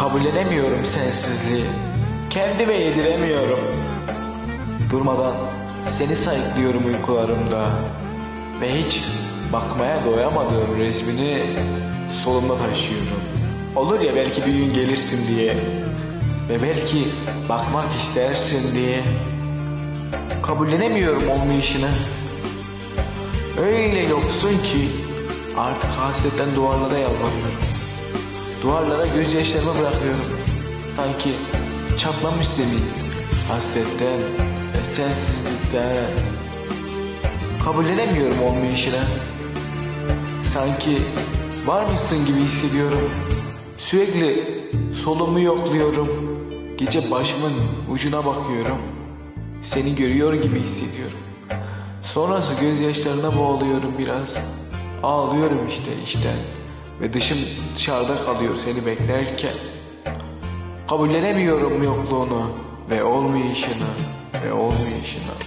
Kabullenemiyorum sensizliği. Kendime yediremiyorum. Durmadan seni sayıklıyorum uykularımda. Ve hiç bakmaya doyamadığım resmini solumda taşıyorum. Olur ya belki bir gün gelirsin diye. Ve belki bakmak istersin diye. Kabullenemiyorum olmayışını. Öyle yoksun ki artık hasretten duvarlara yalvarıyorum. Duvarlara gözyaşlarımı bırakıyorum. Sanki çatlamış zemin hasretten ve sensizlikten. Kabullenemiyorum olmayışını. Sanki varmışsın gibi hissediyorum. Sürekli solumu yokluyorum. Gece başımın ucuna bakıyorum. Seni görüyor gibi hissediyorum. Sonrası gözyaşlarına boğuluyorum biraz. Ağlıyorum işte işten. Ve dışım dışarıda kalıyor seni beklerken. Kabullenemiyorum yokluğunu ve olmayışını ve olmayışını.